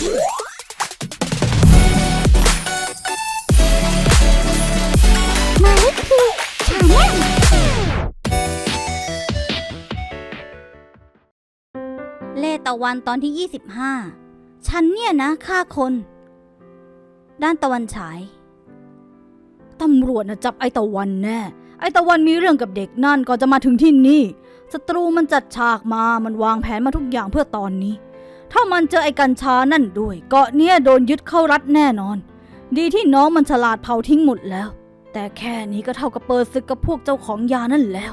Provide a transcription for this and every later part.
มาลิคีชาแนลเลตะวันตอนที่ 25 ฉันเนี่ยนะฆ่าคน ด้านตะวันฉาย ตำรวจนะจับไอตะวันแน่ ไอตะวันมีเรื่องกับเด็กนั่นก่อนจะมาถึงที่นี่ ศัตรูมันจัดฉากมา มันวางแผนมาทุกอย่างเพื่อตอนนี้ ถ้ามันเจอไอ้กัญชานั่นด้วย เกาะเนี้ยโดนยึดเข้ารัดแน่นอน ดีที่น้องมันฉลาดเผาทิ้งหมดแล้ว แต่แค่นี้ก็เท่ากับเปิดศึกกับพวกเจ้าของยานั่นแล้ว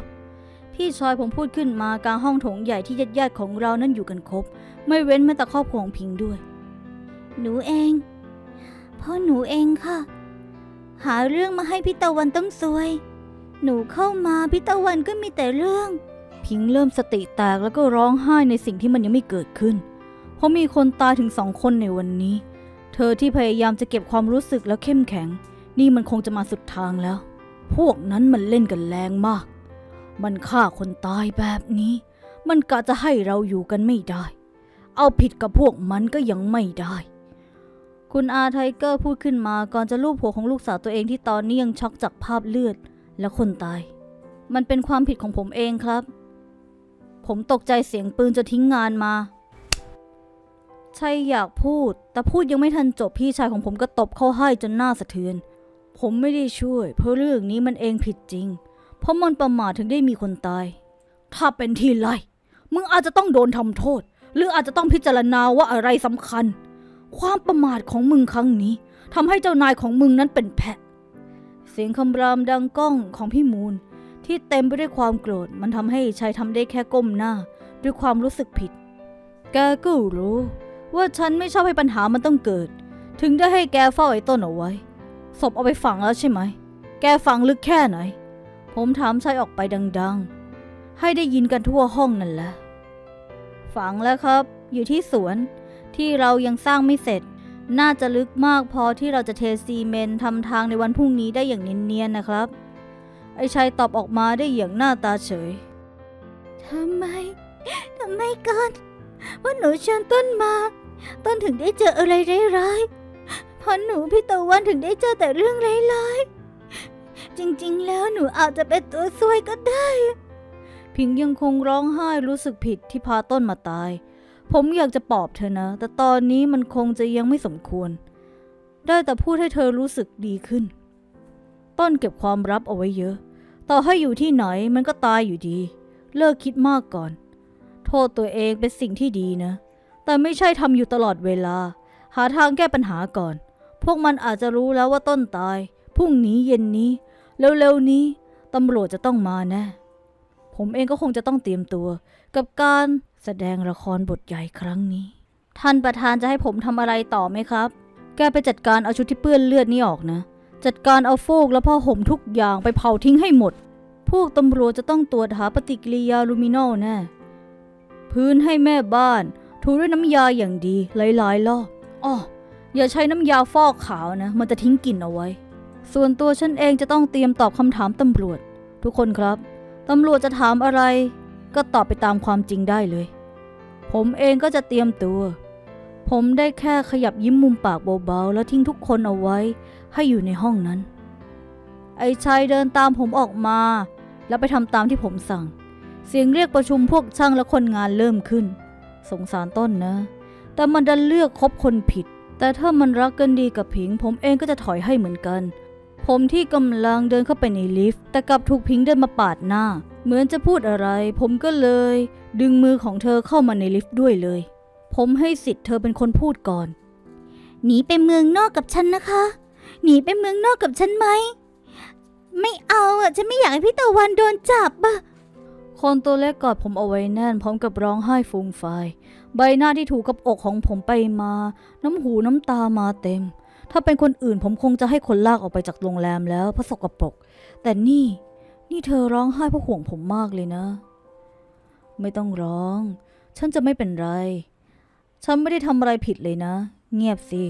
พี่ชายผมพูดขึ้นมากลางห้องโถงใหญ่ที่ญาติๆของเรานั่นอยู่กันครบ ไม่เว้นแม้แต่ครอบครัวของพิงด้วย หนูเองพ่อหนูเองค่ะ หาเรื่องมาให้พี่ตะวันต้องซวย หนูเข้ามาพี่ตะวันก็มีแต่เรื่อง พิงเริ่มสติแตกแล้วก็ร้องไห้ในสิ่งที่มันยังไม่เกิดขึ้น เพราะมีคนตายถึงสองคนในวันนี้ เธอที่พยายามจะเก็บความรู้สึกแล้วเข้มแข็ง นี่มันคงจะมาสุดทางแล้ว พวกนั้นมันเล่นกันแรงมาก มันฆ่าคนตายแบบนี้ มันกะจะให้เราอยู่กันไม่ได้ เอาผิดกับพวกมันก็ยังไม่ได้ คุณอาไทเกอร์พูดขึ้นมาก่อนจะลูบหัวของลูกสาวตัวเองที่ตอนนี้ยังช็อกจากภาพเลือดและคนตาย มันเป็นความผิดของผมเองครับ ผมตกใจเสียงปืนจะทิ้งงานมา ใช่อยากพูด แต่พูดยังไม่ทันจบพี่ชายของผมก็ตบเข้าให้จนหน้าสะเทือน ผมไม่ได้ช่วย เพราะเรื่องนี้มันเองผิดจริง เพราะมันประมาทถึงได้มีคนตาย ถ้าเป็นที่ไรมึงอาจจะต้องโดนทำโทษ หรืออาจจะต้องพิจารณาว่าอะไรสำคัญ ความประมาทของมึงครั้งนี้ทำให้เจ้านายของมึงนั้นเป็นแพะ เสียงคำรามดังก้องของพี่มูล ที่เต็มไปด้วยความโกรธมันทำให้ชายทำได้แค่ก้มหน้า ด้วยความรู้สึกผิด แกก็รู้ ว่าฉันไม่ชอบให้ปัญหามันต้องเกิด ถึงได้ให้แกเฝ้าไอ้ต้นเอาไว้ ศพเอาไปฝังแล้วใช่ไหม แกฝังลึกแค่ไหน ผมถามชายออกไปดังๆ ให้ได้ยินกันทั่วห้องนั่นแหละ ฝังแล้วครับ อยู่ที่สวนที่เรายังสร้างไม่เสร็จ น่าจะลึกมากพอที่เราจะเทซีเมนทำทางในวันพรุ่งนี้ได้อย่างเนียนๆนะครับ ไอ้ชายตอบออกมาได้อย่างหน้าตาเฉยทำไม ทำไมกัน ว่าหนูชวนต้นมา ต้นถึงได้เจออะไรร้ายๆเพราะหนูพี่ตะวันถึงได้เจอแต่เรื่องร้ายๆจริงๆ แล้วหนูอาจจะเป็นตัวซวยก็ได้ พิงยังคงร้องไห้รู้สึกผิดที่พาต้นมาตาย ผมอยากจะปลอบเธอนะ แต่ตอนนี้มันคงจะยังไม่สมควร ได้แต่พูดให้เธอรู้สึกดีขึ้น ต้นเก็บความลับเอาไว้เยอะ ต่อให้อยู่ที่ไหนมันก็ตายอยู่ดี เลิกคิดมากก่อน โทษตัวเองเป็นสิ่งที่ดีนะ แต่ไม่ใช่ทำอยู่ตลอดเวลา หาทางแก้ปัญหาก่อน พวกมันอาจจะรู้แล้วว่าต้นตาย พรุ่งนี้เย็นนี้ เร็วๆนี้ตำรวจจะต้องมาแน่ผมเองก็คงจะต้องเตรียมตัว กับการแสดงละครบทใหญ่ครั้งนี้ ท่านประธานจะให้ผมทำอะไรต่อไหมครับ แกไปจัดการเอาชุดที่เปื้อนเลือดนี่ออกนะ จัดการเอาฟูกและผ้าห่มทุกอย่างไปเผาทิ้งให้หมด พวกตำรวจจะต้องตรวจหาปฏิกิริยาลูมินอลแน่พื้นให้แม่บ้าน ถูด้วยน้ำยาอย่างดีหลายๆรอบอ้ออย่าใช้น้ำยาฟอกขาวนะ มันจะทิ้งกลิ่นเอาไว้ ส่วนตัวฉันเองจะต้องเตรียมตอบคำถามตำรวจ ทุกคนครับตำรวจจะถามอะไร ก็ตอบไปตามความจริงได้เลย ผมเองก็จะเตรียมตัว ผมได้แค่ขยับยิ้มมุมปากเบาๆ แล้วทิ้งทุกคนเอาไว้ ให้อยู่ในห้องนั้น ไอ้ชายเดินตามผมออกมา แล้วไปทำตามที่ผมสั่ง เสียงเรียกประชุมพวกช่างและคนงานเริ่มขึ้น สงสารต้นนะ แต่มันดันเลือกคบคนผิด แต่ถ้ามันรักกันดีกับผิง ผมเองก็จะถอยให้เหมือนกัน ผมที่กำลังเดินเข้าไปในลิฟต์ แต่กลับถูกพิงเดินมาปาดหน้า เหมือนจะพูดอะไร ผมก็เลย ดึงมือของเธอเข้ามาในลิฟต์ด้วยเลย ผมให้สิทธิ์เธอเป็นคนพูดก่อน หนีไปเมืองนอกกับฉันนะคะ หนีไปเมืองนอกกับฉันไหม ไม่เอาอะฉันไม่อยากให้พี่ตะวันโดนจับอะ คนตัวเล็กกอดผมเอาไว้แน่นพร้อมกับร้องไห้ฟูมฟายใบหน้าที่ถูกกับอกของผมไปมา น้ำหูน้ำตามาเต็ม ถ้าเป็นคนอื่นผมคงจะให้คนลากออกไปจากโรงแรมแล้วเพราะสกปรกแต่นี่ นี่เธอร้องไห้เพราะห่วงผมมากเลยนะ ไม่ต้องร้อง ฉันจะไม่เป็นไร ฉันไม่ได้ทำอะไรผิดเลยนะ เงียบสิ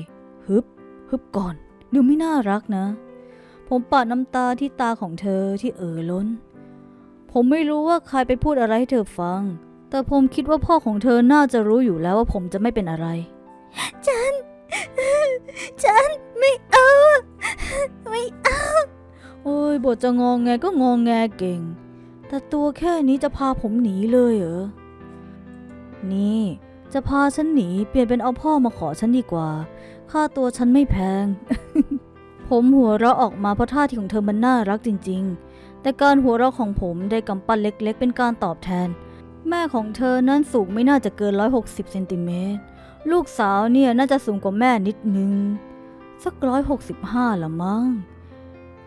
ฮึบฮึบก่อนดูไม่น่ารักนะ ผมปาดน้ำตาที่ตาของเธอที่เอ่อล้น ผมไม่รู้ว่าใครไปพูดอะไรให้เธอฟัง แต่ผมคิดว่าพ่อของเธอน่าจะรู้อยู่แล้วว่าผมจะไม่เป็นอะไร ฉัน ฉันไม่เอา ไม่เอา โอ้ยบทจะงองแงก็งองแงเก่ง แต่ตัวแค่นี้จะพาผมหนีเลยเหรอ นี่ จะพาฉันหนีเปลี่ยนเป็นเอาพ่อมาขอฉันดีกว่า ค่าตัวฉันไม่แพง ผมหัวเราะออกมาเพราะท่าทีของเธอมันน่ารักจริง ๆ แต่การหัวเราะของผมได้กำปั้นเล็กๆ เป็นการตอบแทน แม่ของเธอนั้นสูงไม่น่าจะเกิน 160เซนติเมตร ลูกสาวเนี่ยน่าจะสูงกว่าแม่นิดนึง สักร้อยหกสิบห้าละมั้ง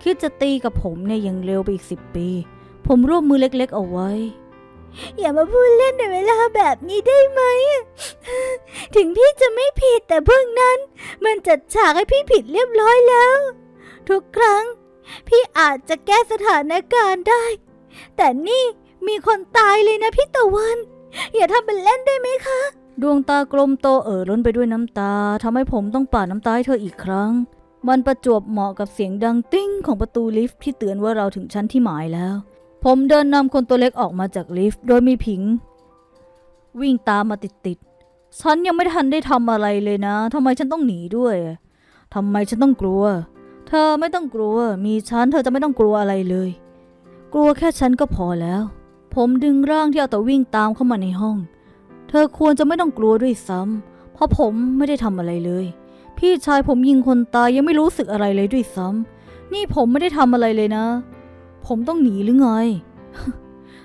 คิดจะตีกับผมเนี่ยยังเร็วไปอีกสิบปี ผมร่วมมือเล็กๆเอาไว้ อย่ามาพูดเล่นในเวลาแบบนี้ได้ไหม ถึงพี่จะไม่ผิดแต่พวกนั้น มันจัดฉากให้พี่ผิดเรียบร้อยแล้ว ทุกครั้ง พี่อาจจะแก้สถานการณ์ได้ แต่นี่มีคนตายเลยนะพี่ตะวัน อย่าทำเป็นเล่นได้ไหมคะ ดวงตากลมโตเอ่อล้นไปด้วยน้ำตาทำให้ผมต้องปาดน้ำตาให้เธออีกครั้ง มันประจวบเหมาะกับเสียงดังติ้งของประตูลิฟต์ที่เตือนว่าเราถึงชั้นที่หมายแล้ว ผมเดินนำคนตัวเล็กออกมาจากลิฟต์โดยมีผิง วิ่งตามมาติดๆฉันยังไม่ทันได้ทำอะไรเลยนะทำไมฉันต้องหนีด้วยทำไมฉันต้องกลัว เธอไม่ต้องกลัว มีฉันเธอจะไม่ต้องกลัวอะไรเลย กลัวแค่ฉันก็พอแล้ว ผมดึงร่างที่เอาแต่วิ่งตามเข้ามาในห้อง เธอควรจะไม่ต้องกลัวด้วยซ้ำเพราะผมไม่ได้ทำอะไรเลย พี่ชายผมยิงคนตายยังไม่รู้สึกอะไรเลยด้วยซ้ำนี่ผมไม่ได้ทำอะไรเลยนะ ผมต้องหนีหรือไง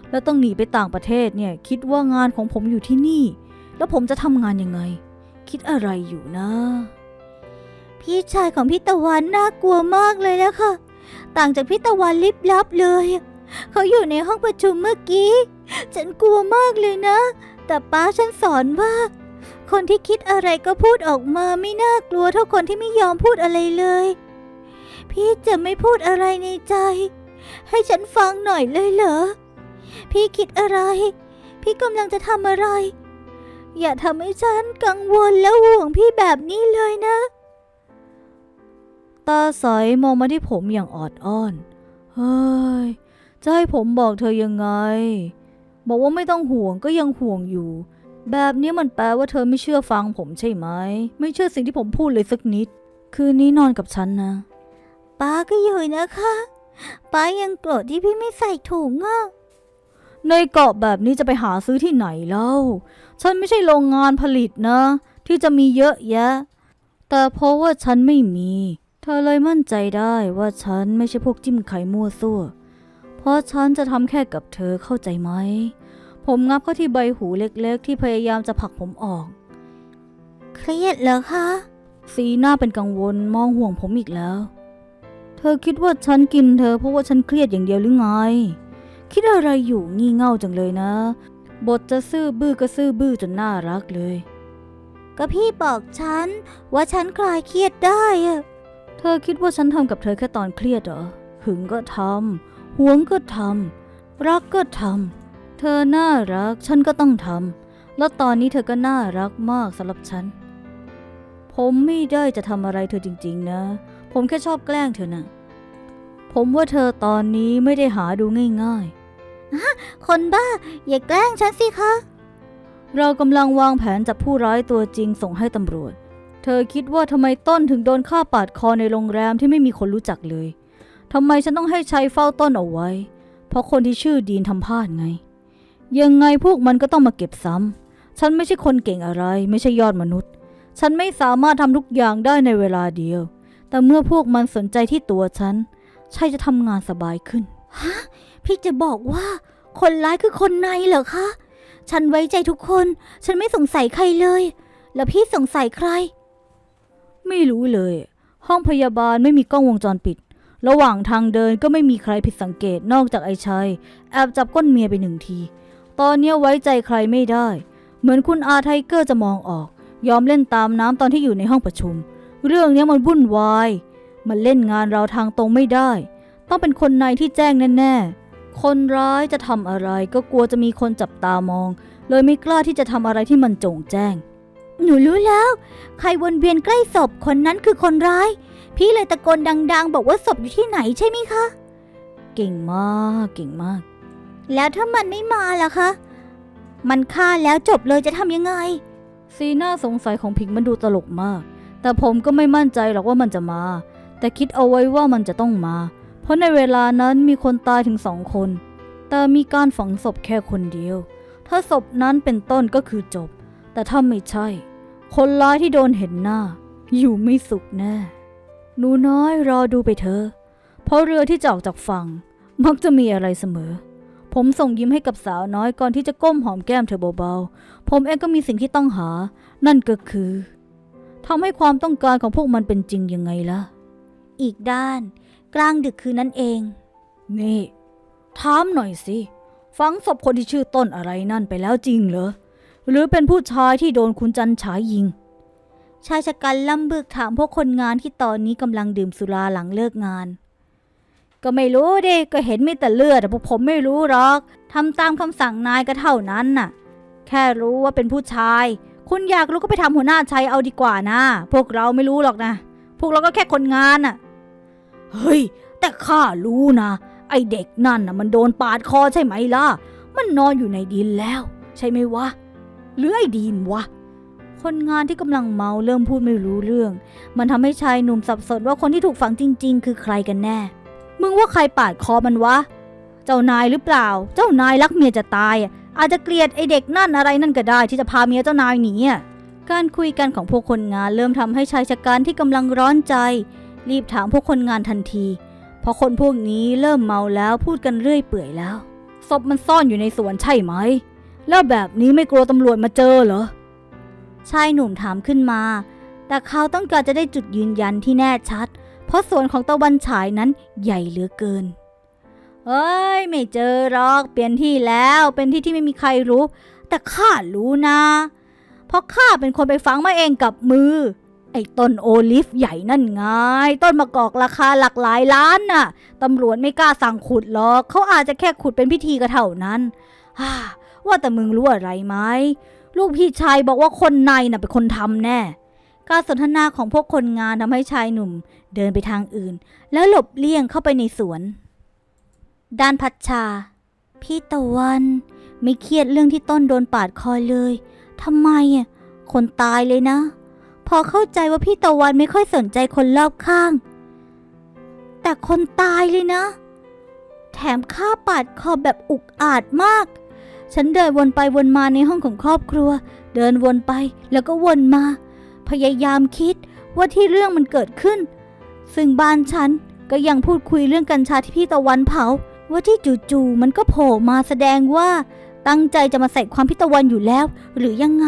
แล้วต้องหนีไปต่างประเทศเนี่ย คิดว่างานของผมอยู่ที่นี่ แล้วผมจะทำงานยังไง คิดอะไรอยู่นะ พี่ชายของพี่ตะวันน่ากลัวมากเลยนะคะต่างจากพี่ตะวันลิบลับเลย เขาอยู่ในห้องประชุมเมื่อกี้ ฉันกลัวมากเลยนะ แต่ป้าฉันสอนว่า คนที่คิดอะไรก็พูดออกมาไม่น่ากลัวเท่าคนที่ไม่ยอมพูดอะไรเลย พี่จะไม่พูดอะไรในใจ ให้ฉันฟังหน่อยเลยเหรอ พี่คิดอะไร พี่กำลังจะทำอะไร อย่าทำให้ฉันกังวลและห่วงพี่แบบนี้เลยนะ ตาใสมองมาที่ผมอย่างออดอ้อน เฮ้ย จะให้ผมบอกเธอยังไง บอกว่าไม่ต้องห่วงก็ยังห่วงอยู่ แบบนี้มันแปลว่าเธอไม่เชื่อฟังผมใช่ไหม ไม่เชื่อสิ่งที่ผมพูดเลยสักนิด คืนนี้นอนกับฉันนะ ป้าก็อยู่นะคะ ป้ายังโกรธที่พี่ไม่ใส่ถุงอะในเกาะแบบนี้จะไปหาซื้อที่ไหนเล่า ฉันไม่ใช่โรงงานผลิตนะ ที่จะมีเยอะแยะ แต่เพราะว่าฉันไม่มี เธอเลยมั่นใจได้ว่าฉันไม่ใช่พวกจิ้มไข่มั่วซั่ว เพราะฉันจะทำแค่กับเธอเข้าใจไหม ผมงับเข้าที่ใบหูเล็กๆ ที่พยายามจะผลักผมออก เครียดเหรอคะ สีหน้าเป็นกังวลมองห่วงผมอีกแล้ว เธอคิดว่าฉันกินเธอเพราะว่าฉันเครียดอย่างเดียวหรือไง คิดอะไรอยู่งี่เง่าจังเลยนะ บทจะซื่อบื้อก็ซื่อบื้อจนน่ารักเลย ก็พี่บอกฉันว่าฉันคลายเครียดได้อะเธ อคิดว่าฉันทำกับเธอแค่ตอนเครียดเหรอ หึงก็ทำหวงก็ทำรักก็ทำเธอน่ารักฉันก็ต้องทำแล้วตอนนี้เธอก็น่ารักมากสำหรับฉัน ผมไม่ได้จะทำอะไรเธอจริง ๆ นะ ผมแค่ชอบแกล้งเธอนะผมว่าเธอตอนนี้ไม่ได้หาดูง่ายคนบ้า อย่าแกล้งฉันสิคะๆเรากำลังวางแผนจับผู้ร้ายตัวจริงส่งให้ตำรวจ เธอคิดว่าทำไมต้นถึงโดนฆ่าปาดคอในโรงแรมที่ไม่มีคนรู้จักเลยทำไมฉันต้องให้ชัยเฝ้าต้นเอาไว้ เพราะคนที่ชื่อดีนทำพลาดไง ยังไงพวกมันก็ต้องมาเก็บซ้ำฉันไม่ใช่คนเก่งอะไร ไม่ใช่ยอดมนุษย์ ฉันไม่สามารถทำทุกอย่างได้ในเวลาเดียว แต่เมื่อพวกมันสนใจที่ตัวฉัน ชัยจะทำงานสบายขึ้น ฮะ พี่จะบอกว่า คนร้ายคือคนในเหรอคะ ฉันไว้ใจทุกคน ฉันไม่สงสัยใครเลย แล้วพี่สงสัยใคร ไม่รู้เลย ห้องพยาบาลไม่มีกล้องวงจรปิด ระหว่างทางเดินก็ไม่มีใครผิดสังเกตนอกจากไอ้ชัย แอบจับก้นเมียไปหนึ่งที ตอนเนี้ยไว้ใจใครไม่ได้ เหมือนคุณอาไทเกอร์จะมองออก ยอมเล่นตามน้ำตอนที่อยู่ในห้องประชุม เรื่องเนี้ยมันวุ่นวาย มันเล่นงานเราทางตรงไม่ได้ ต้องเป็นคนในที่แจ้งแน่ๆ คนร้ายจะทำอะไรก็กลัวจะมีคนจับตามอง เลยไม่กล้าที่จะทำอะไรที่มันโจงแจ้ง หนูรู้แล้ว ใครวนเวียนใกล้ศพคนนั้นคือคนร้าย พี่เลยตะโกนดัง ๆ บอกว่าศพอยู่ที่ไหนใช่ไหมคะ เก่งมาก เก่งมาก แล้วถ้ามันไม่มาล่ะคะ มันฆ่าแล้วจบเลยจะทำยังไง สีหน้าสงสัยของผิงมันดูตลกมาก แต่ผมก็ไม่มั่นใจหรอกว่ามันจะมา แต่คิดเอาไว้ว่ามันจะต้องมา เพราะในเวลานั้นมีคนตายถึงสองคน แต่มีการฝังศพแค่คนเดียว ถ้าศพนั้นเป็นต้นก็คือจบ แต่ถ้าไม่ใช่ คนร้ายที่โดนเห็นหน้า อยู่ไม่สุขแน่หนูน้อยรอดูไปเถอะเพราะเรือที่จะออกจากฝั่ง มักจะมีอะไรเสมอ ผมส่งยิ้มให้กับสาวน้อยก่อนที่จะก้มหอมแก้มเธอเบาๆ ผมเองก็มีสิ่งที่ต้องหา นั่นก็คือทำให้ความต้องการของพวกมันเป็นจริงยังไงล่ะ อีกด้าน กลางดึกคืนนั้นเอง นี่ถามหน่อยสิฝังศพคนที่ชื่อต้นอะไรนั่นไปแล้วจริงเหรอ หรือเป็นผู้ชายที่โดนคุณจันฉายยิง ชายชะกันล่ำบึกถามพวกคนงานที่ตอนนี้กำลังดื่มสุราหลังเลิกงาน ก็ไม่รู้ดิก็เห็นมีแต่เลือดแต่พวกผมไม่รู้หรอกทำตามคำสั่งนายก็เท่านั้นน่ะ แค่รู้ว่าเป็นผู้ชาย คุณอยากรู้ก็ไปทำหัวหน้าชัยเอาดีกว่านะ พวกเราไม่รู้หรอกนะ พวกเราก็แค่คนงานน่ะ เฮ้ย แต่ข้ารู้นะไอเด็กนั่นน่ะมันโดนปาดคอใช่ไหมล่ะ มันนอนอยู่ในดินแล้ว ใช่ไหมวะ หรือไอ้ดินวะ คนงานที่กำลังเมาเริ่มพูดไม่รู้เรื่อง มันทำให้ชายหนุ่มสับสนว่าคนที่ถูกฝังจริง ๆ คือใครกันแน่ มึงว่าใครปาดคอมันวะ เจ้านายหรือเปล่า เจ้านายรักเมียจะตายอะอาจจะเกลียดไอเด็กนั่นอะไรนั่นก็ได้ ที่จะพาเมียเจ้านายหนีอะการคุยกันของพวกคนงานเริ่มทำให้ชายชะกันที่กำลังร้อนใจ รีบถามพวกคนงานทันที เพราะคนพวกนี้เริ่มเมาแล้วพูดกันเรื่อยเปื่อยแล้วศพมันซ่อนอยู่ในสวนใช่ไหม แล้วแบบนี้ไม่กลัวตำรวจมาเจอเหรอ ชายหนุ่มถามขึ้นมา แต่เขาต้องการจะได้จุดยืนยันที่แน่ชัด เพราะสวนของตะวันฉายนั้นใหญ่เหลือเกิน เอ้ย ไม่เจอหรอก เปลี่ยนที่แล้ว เป็นที่ที่ไม่มีใครรู้ แต่ข้ารู้นะ เพราะข้าเป็นคนไปฝังมาเองกับมือ ไอ้ต้นโอลิฟใหญ่นั่นไง ต้นมะกอกราคาหลักหลายล้านน่ะ ตำรวจไม่กล้าสั่งขุดหรอก เขาอาจจะแค่ขุดเป็นพิธีก็เท่านั้นฮ่า ว่าแต่มึงรู้อะไรไหมลูกพี่ชายบอกว่าคนในน่ะเป็นคนทำแน่ การสนทนาของพวกคนงานทำให้ชายหนุ่มเดินไปทางอื่น แล้วหลบเลี่ยงเข้าไปในสวน ด้านพัชชา พี่ตะวัน ไม่เครียดเรื่องที่ต้นโดนปาดคอเลยทำไมอะคนตายเลยนะ พอเข้าใจว่าพี่ตะวันไม่ค่อยสนใจคนรอบข้าง แต่คนตายเลยนะ แถมฆ่าปาดคอแบบอุกอาจมาก ฉันเดินวนไปวนมาในห้องของครอบครัว เดินวนไปแล้วก็วนมา พยายามคิดว่าที่เรื่องมันเกิดขึ้น ซึ่งบ้านฉันก็ยังพูดคุยเรื่องกัญชาที่พี่ตะวันเผา ว่าที่จู่ๆมันก็โผล่มาแสดงว่า ตั้งใจจะมาใส่ความพี่ตะวันอยู่แล้ว หรือยังไง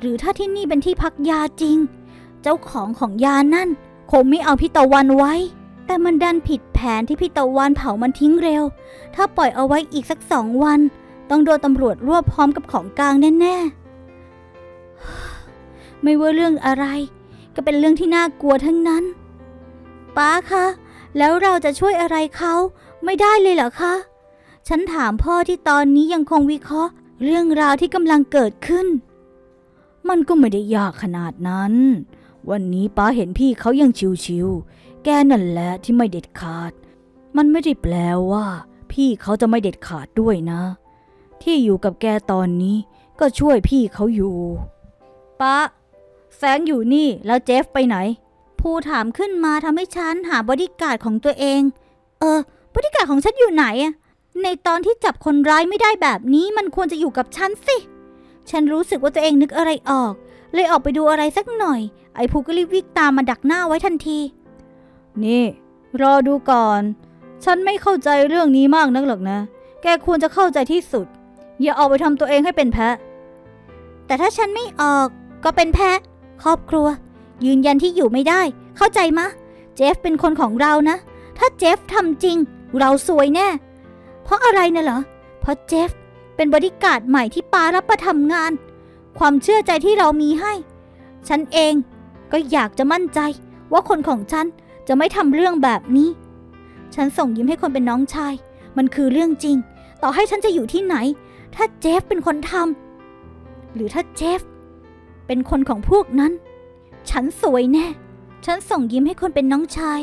หรือถ้าที่นี่เป็นที่พักยาจริง เจ้าของของยานั่น คงไม่เอาพี่ตะวันไว้ แต่มันดันผิดแผนที่พี่ตะวันเผามันทิ้งเร็ว ถ้าปล่อยเอาไว้อีกสักสองวัน ต้องโดนตำรวจรวบพร้อมกับของกลางแน่ๆ ไม่ว่าเรื่องอะไร ก็เป็นเรื่องที่น่ากลัวทั้งนั้น ป้าคะ แล้วเราจะช่วยอะไรเขาไม่ได้เลยเหรอคะ ฉันถามพ่อที่ตอนนี้ยังคงวิเคราะห์ เรื่องราวที่กำลังเกิดขึ้น มันก็ไม่ได้ยากขนาดนั้น วันนี้ป้าเห็นพี่เขายังชิวๆ แกนั่นแหละที่ไม่เด็ดขาด มันไม่ได้แปลว่า พี่เขาจะไม่เด็ดขาดด้วยนะ ที่อยู่กับแกตอนนี้ก็ช่วยพี่เขาอยู่ป้าแสงอยู่นี่แล้วเจฟไปไหนผู้ถามขึ้นมาทำให้ฉันหาบอดี้การ์ดของตัวเอง เออบอดี้การ์ดของฉันอยู่ไหนอะในตอนที่จับคนร้ายไม่ได้แบบนี้มันควรจะอยู่กับฉันสิ ฉันรู้สึกว่าตัวเองนึกอะไรออก เลยออกไปดูอะไรสักหน่อย ไอ้ผู้ก็รีบวิ่งตามมาดักหน้าไว้ทันที นี่ รอดูก่อน ฉันไม่เข้าใจเรื่องนี้มากนักหรอกนะ แกควรจะเข้าใจที่สุด อย่าเอาไปทำตัวเองให้เป็นแพะ แต่ถ้าฉันไม่ออกก็เป็นแพะ ครอบครัว ยืนยันที่อยู่ไม่ได้ เข้าใจมะ เจฟเป็นคนของเรานะ ถ้าเจฟทำจริง เราสวยแน่ เพราะอะไรนะเหรอ เพราะเจฟเป็นบริการใหม่ที่ปารับมาทำงาน ความเชื่อใจที่เรามีให้ ฉันเองก็อยากจะมั่นใจว่าคนของฉันจะไม่ทำเรื่องแบบนี้ ฉันส่งยิ้มให้คนเป็นน้องชาย มันคือเรื่องจริง ต่อให้ฉันจะอยู่ที่ไหน ถ้าเจฟเป็นคนทำหรือถ้าเจฟเป็นคนของพวกนั้น ฉันสวยแน่ ฉันส่งยิ้มให้คนเป็นน้องชาย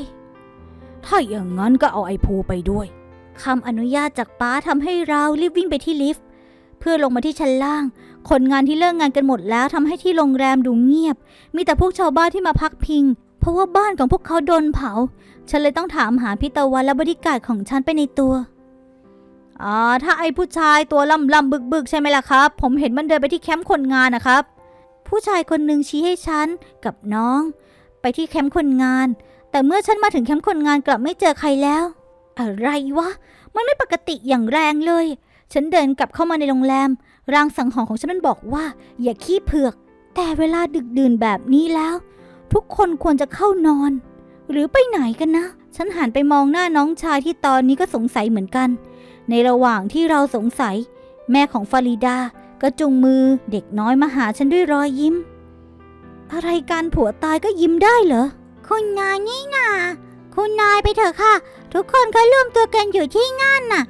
ถ้าอย่างนั้นก็เอาไอ้ภูไปด้วยคำอนุญาตจากป้าทำให้เรารีบวิ่งไปที่ลิฟต์เพื่อลงมาที่ชั้นล่าง คนงานที่เลิกงานกันหมดแล้วทำให้ที่โรงแรมดูเงียบ มีแต่พวกชาวบ้านที่มาพักพิง เพราะว่าบ้านของพวกเขาโดนเผา ฉันเลยต้องถามหาพี่ตะวันและบริการของฉันไปในตัว อ่าถ้าไอ้ผู้ชายตัวลำลำบึกบึกใช่ไหมล่ะครับ ผมเห็นมันเดินไปที่แคมป์คนงานนะครับ ผู้ชายคนหนึ่งชี้ให้ฉันกับน้อง ไปที่แคมป์คนงาน แต่เมื่อฉันมาถึงแคมป์คนงานกลับไม่เจอใครแล้ว อะไรวะ มันไม่ปกติอย่างแรงเลย ฉันเดินกลับเข้ามาในโรงแรม รางสังหรณ์ของฉันมันบอกว่า อย่าขี้เผือก แต่เวลาดึกดื่นแบบนี้แล้ว ทุกคนควรจะเข้านอน หรือไปไหนกันนะ ฉันหันไปมองหน้าน้องชายที่ตอนนี้ก็สงสัยเหมือนกัน ในระหว่างที่เราสงสัย แม่ของฟาริดาก็จุงมือเด็กน้อยมาหาฉันด้วยรอยยิ้ม อะไรการผัวตายก็ยิ้มได้เหรอ คุณนายนี่นาคุณนายไปเถอะค่ะ ทุกคนเขาร่วมตัวกันอยู่ที่งานน่ะ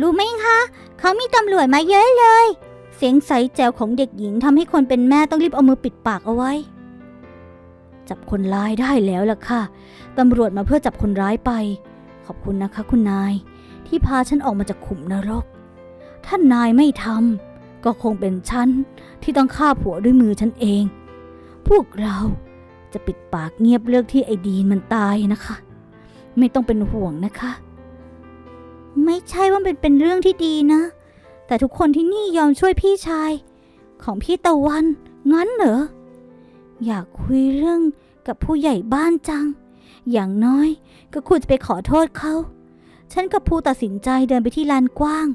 รู้ไหมคะ เขามีตำรวจมาเยอะเลย เสียงใสแจ๋วของเด็กหญิงทำให้คนเป็นแม่ต้องรีบเอามือปิดปากเอาไว้ จับคนร้ายได้แล้วล่ะค่ะตำรวจมาเพื่อจับคนร้ายไป ขอบคุณนะคะ คุณนาย ที่พาฉันออกมาจากขุมนรก ถ้านายไม่ทำก็คงเป็นฉันที่ต้องฆ่าผัวด้วยมือฉันเอง พวกเราจะปิดปากเงียบเรื่องที่ไอดีนมันตายนะคะ ไม่ต้องเป็นห่วงนะคะ ไม่ใช่ว่าเป็นเป็นเรื่องที่ดีนะ แต่ทุกคนที่นี่ยอมช่วยพี่ชาย ของพี่ตะวัน งั้นเหรอ อยากคุยเรื่องกับผู้ใหญ่บ้านจัง อย่างน้อยก็ควรจะไปขอโทษเขา ฉันกับภูตัดสินใจเดินไปที่ลานกว้าง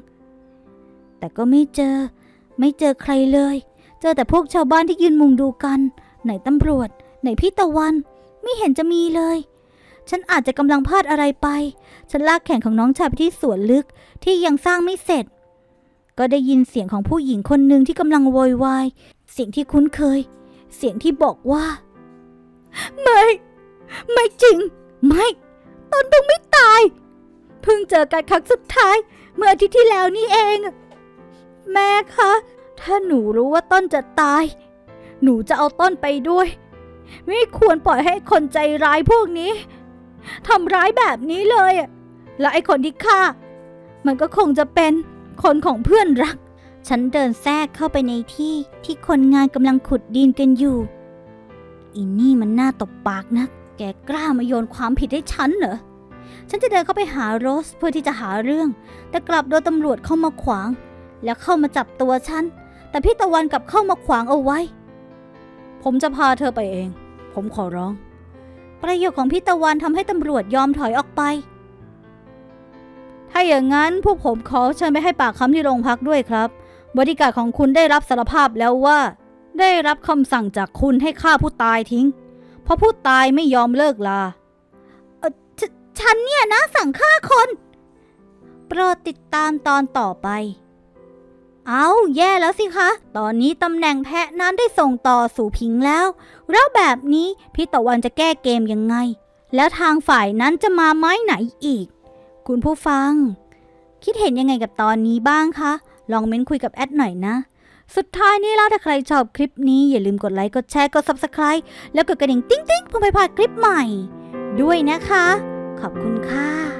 แต่ก็ไม่เจอ ไม่เจอใครเลย เจอแต่พวกชาวบ้านที่ยืนมุงดูกัน ไหนตำรวจ ไหนพี่ตะวัน ไม่เห็นจะมีเลย ฉันอาจจะกำลังพลาดอะไรไป ฉันลากแขนของน้องชายไปที่สวนลึกที่ยังสร้างไม่เสร็จ ก็ได้ยินเสียงของผู้หญิงคนหนึ่งที่กำลังโวยวาย เสียงที่คุ้นเคย เสียงที่บอกว่า ไม่ ไม่จริง ไม่ตนเพิ่งไม่ตาย เพิ่งเจอกันครั้งสุดท้าย เมื่ออาทิตย์ที่แล้วนี่เอง แม่คะ ถ้าหนูรู้ว่าต้นจะตาย หนูจะเอาต้นไปด้วย ไม่ควรปล่อยให้คนใจร้ายพวกนี้ทำร้ายแบบนี้เลย และไอ้คนที่ฆ่า มันก็คงจะเป็นคนของเพื่อนรัก ฉันเดินแทรกเข้าไปในที่ที่คนงานกำลังขุดดินกันอยู่อินนี่มันน่าตบปากนัก แกกล้ามาโยนความผิดให้ฉันเหรอ ฉันจะเดินเข้าไปหาโรสเพื่อที่จะหาเรื่อง แต่กลับโดนตำรวจเข้ามาขวาง แล้วเข้ามาจับตัวฉัน แต่พี่ตะวันกลับเข้ามาขวางเอาไว้ ผมจะพาเธอไปเอง ผมขอร้อง ประโยคของพี่ตะวันทำให้ตำรวจยอมถอยออกไป ถ้าอย่างนั้นพวกผมขอเชิญไปให้ปากคำที่โรงพักด้วยครับ บริการของคุณได้รับสารภาพแล้วว่า ได้รับคำสั่งจากคุณให้ฆ่าผู้ตายทิ้ง เพราะผู้ตายไม่ยอมเลิกลา ฉันเนี่ยนะสั่งฆ่าคน โปรดติดตามตอนต่อไป เอาแย่แล้วสิคะ ตอนนี้ตำแหน่งแพะนั้นได้ส่งต่อสู่พิงแล้ว แล้วแบบนี้พี่ตะวันจะแก้เกมยังไง แล้วทางฝ่ายนั้นจะมาไม้ไหนอีก คุณผู้ฟัง คิดเห็นยังไงกับตอนนี้บ้างคะ ลองเม้นคุยกับแอดหน่อยนะสุดท้ายนี้แล้วถ้าใครชอบคลิปนี้อย่าลืมกดไลค์กดแชร์กด subscribe แล้วกดกระดิ่งติ๊งติ๊งเพื่อไม่พลาดคลิปใหม่ ด้วยนะคะ ขอบคุณค่ะ